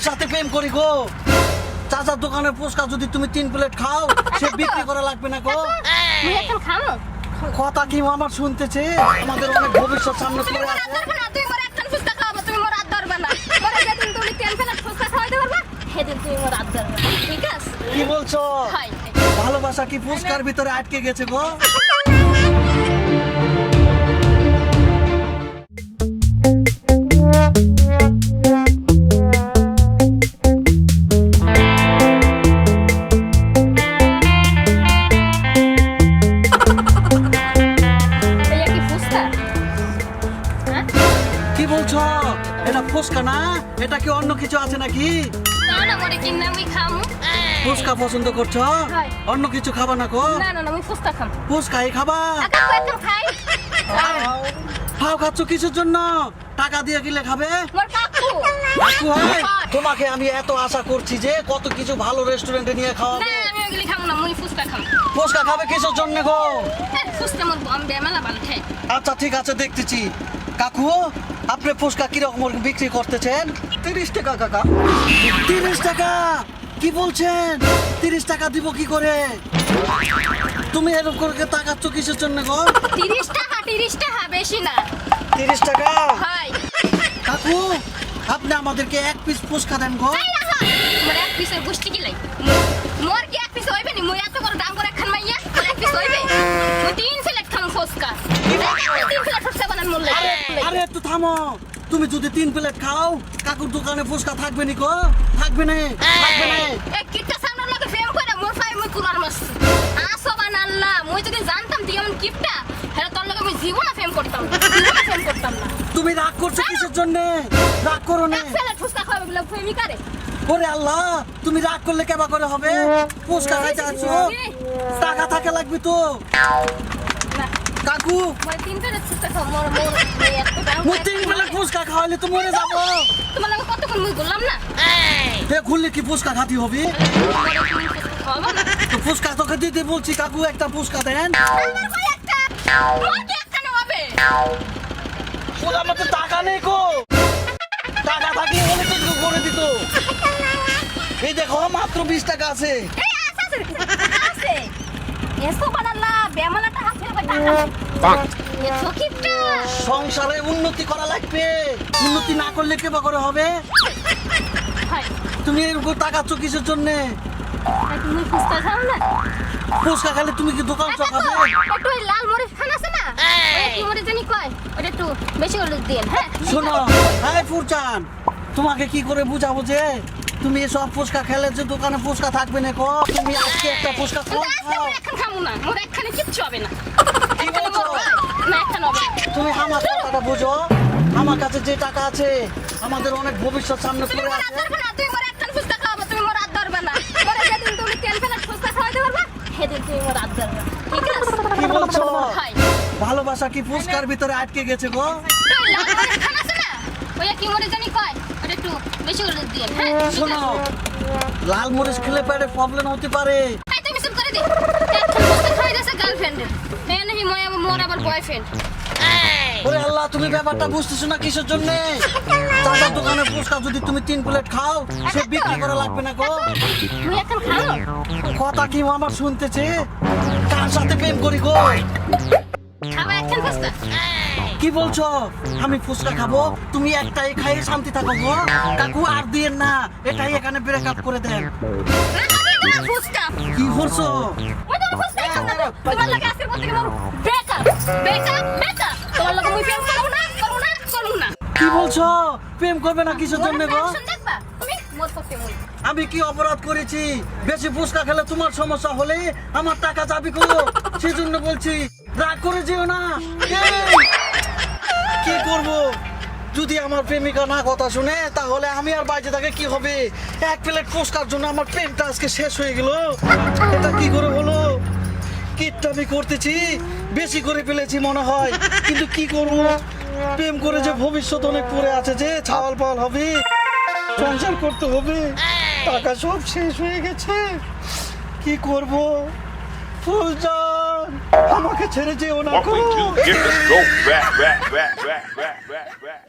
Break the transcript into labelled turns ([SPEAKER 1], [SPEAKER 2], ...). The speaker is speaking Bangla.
[SPEAKER 1] কার সাথে প্রেম করি গো। চাচার দোকানের ফুচকা যদি তুমি তিন প্লেট খাও সে বিক্রি করা লাগবে না গো।
[SPEAKER 2] এখন
[SPEAKER 1] কথা কি আমার শুনতেছে? আমাদের অনেক ভবিষ্যৎ সামনে পড়ে আছে। কি বলছো? ভালোবাসা কি ফুচকার ভিতরে আটকে গেছে গো? এটা ফুচকা না? এটা কি অন্য কিছু আছে নাকি?
[SPEAKER 2] না না মোরে কিনা মুই খামু।
[SPEAKER 1] ফুচকা পছন্দ করছ? অন্য কিছু খাবা না গো
[SPEAKER 2] না না না ফুচকা খাম।
[SPEAKER 1] ফুচকাই খাবা?
[SPEAKER 2] খাই?
[SPEAKER 1] ফাও খাচ্ছ কিসের জন্য? টাকা দিয়ে গিলে খাবে?
[SPEAKER 2] কাকু।
[SPEAKER 1] কাকু হয়? তোমাকে আমি এত আশা করছি যে কত কিছু ভালো রেস্টুরেন্টে নিয়ে খাওয়াবো
[SPEAKER 2] না আমি ওগুলি খামু না মুই ফুচকা খাম।
[SPEAKER 1] ফুচকা খাবে কিসের জন্য গো?
[SPEAKER 2] হ্যাঁ, ফুচকা মোর বেমালা বাল ঠে
[SPEAKER 1] আচ্ছা ঠিক আছে দেখতেছি। কাকু আপনি ফুচকা কীরকম বিক্রি করতেছেন? তিরিশ টাকা কাকা। তিরিশ টাকা? কি বলছেন? তিরিশ টাকা দিব কি করে? তুমি এরকম করে তাকাচ্ছ কিসের জন্য গো?
[SPEAKER 2] তিরিশ টাকা তিরিশ টাকা বেশি না।
[SPEAKER 1] তিরিশ টাকা? কাকু আপনি আমাদেরকে এক পিস ফুচকা দেন গো।
[SPEAKER 2] মোর এক পিসের গুষ্টি কি লাই? মোর কি এক পিস হইবে নি? মুই এত করে দাম
[SPEAKER 1] থামো। তুমি যদি তিন প্লেট খাও কাকুর দোকানে ফুচকা থাকবে নি থাকবে না থাকবে না।
[SPEAKER 2] এই কিটটা সামনে লাগে ফেম করে মোর ফাই মুই কুলার মাস আসবান আল্লাহ মুই যদি জানতাম তুই এমন কিপটা হেরা তোর লগে মুই জীবনে ফেম করতাম না জীবনে ফেম করতাম না।
[SPEAKER 1] তুমি রাগ করছ কিসের জন্য? রাগ করো না।
[SPEAKER 2] ফুচকা খাওয়াবে বলে ফেমি করে
[SPEAKER 1] ওরে আল্লাহ তুমি রাগ করলে কেবা করে হবে? ফুচকা খাইতে আছো টাকা থাকে লাগবে তো। কাকু!
[SPEAKER 2] মোর তিন ফুচকা
[SPEAKER 1] তিন প্লেট ফুচকা খাওয়ালে তো মরে যাব।
[SPEAKER 2] তোমার লগে কতক্ষণ মুই বললাম না?
[SPEAKER 1] এ ঘুরলে কি ফুচকা খাতি হবে? তো ফুচকা তোকে দিতে বলছি কাকু একটা ফুচকা দেন।
[SPEAKER 2] কি হবে।
[SPEAKER 1] ওরা মতো টাকা নেই গো। টাকা থাকলে হলে তো করে দিত। এই দেখো মাত্র বিশ টাকা আছে।
[SPEAKER 2] এই আছে আছে আছে। এসো বানাল্লা বেমালাটা হাতে হবে এসো কিপটা
[SPEAKER 1] সংসারে উন্নতি করা লাগবে। উন্নতি না করলে কে বা করে হবে? তুমি এরকম টাকাচ্ছ কিসের জন্যে?
[SPEAKER 2] তুমি ফুচকা খাও না?
[SPEAKER 1] ফুচকা খেলে তুমি কি দোকান চকাবে?
[SPEAKER 2] একটু ওই লাল মরিচ খান আছে না? কি মরিচ জানি কয়? ওটা একটু বেশি করে দিন হ্যাঁ?
[SPEAKER 1] শোনো হ্যাঁ ফুরচান তোমাকে কি করে বুঝাবো যে তুমি এসব ফুচকা খেলে যে দোকানে ফুচকা থাকবে না কো? তুমি আজকে একটা ফুচকা কম খাও
[SPEAKER 2] এখন খামু না। মোর একখানে কিচ্ছু হবে না।
[SPEAKER 1] কি বলছো?
[SPEAKER 2] না হবে
[SPEAKER 1] তুমি আমার কথাটা বুঝো। আমার কাছে যে টাকা আছে আমাদের অনেক ভবিষ্যৎ সামনে পড়ে আছে।
[SPEAKER 2] আদর মোর একখানে ফুচকা খাওয়াবো তুমি মোর আদর বানা মোরে যেদিন তুমি তেল ফেলা ফুচকা খাওয়াইতে পারবা সেদিন তুমি মোর আদর বানা ঠিক আছে?
[SPEAKER 1] কি বলছো? ভালোবাসা কি ফুচকার ভিতরে আটকে গেছে গো?
[SPEAKER 2] ওই না? কি মরিচ জানি কয়? একটু বেশি করে দিন হ্যাঁ
[SPEAKER 1] শোনো লাল মরিচ খেলে পেটে প্রবলেম হতে পারে।
[SPEAKER 2] এই তুমি চুপ করে দে গার্লফ্রেন্ডের এই নাকি মই আমার মোর আবার বয়ফ্রেন্ড
[SPEAKER 1] ওরে আল্লাহ তুমি ব্যাপারটা বুঝতেছো না কিসের জন্য? চাচার দোকানে ফুচকা যদি তুমি তিন প্লেট খাও সে বিক্রি করা লাগবে না গো।
[SPEAKER 2] মুই এখন খাও?
[SPEAKER 1] কথা কি আমার শুনতেছে? কার সাথে প্রেম করি গো?
[SPEAKER 2] খাবা ফুচকা
[SPEAKER 1] কি বলছো? আমি ফুচকা খাব? তুমি একটাই খাই শান্তি থাকো গো কাকু আর দিয়েন না। এটাই এখানে ব্রেক আপ করে দেন।
[SPEAKER 2] ফুচকা।
[SPEAKER 1] কি করছ? কি বলছো? প্রেম করবে না কিসের জন্য গো আমি কি অপরাধ করেছি? বেশি ফুচকা খেলে তোমার সমস্যা হলে আমার টাকা যাবি গো সেই জন্য বলছি রাগ করে যেও না। কি করব? যদি আমার প্রেমিকা না কথা শুনে, তাহলে আমি আর বাইরে থাকে কি হবে? এক প্লেট ফুচকার জন্য আমার প্রেমটা আজকে শেষ হয়ে গেল। এটা কি করে হলো? কিটটা আমি করতেছি, বেশি করে ফেলেছি মনে হয়। কিন্তু কি করব? প্রেম করে যে ভবিষ্যৎ অনেক পড়ে আছে যে, ছাওয়াল পাওয়াল হবে, সংসার করতে হবে, টাকা সব শেষ হয়ে গেছে। কি করব? ফুলজান আমাকে ছেড়ে যেও না
[SPEAKER 3] Welcome
[SPEAKER 1] go
[SPEAKER 3] to Get the Stroke Rap Rap Rap Rap Rap Rap Rap.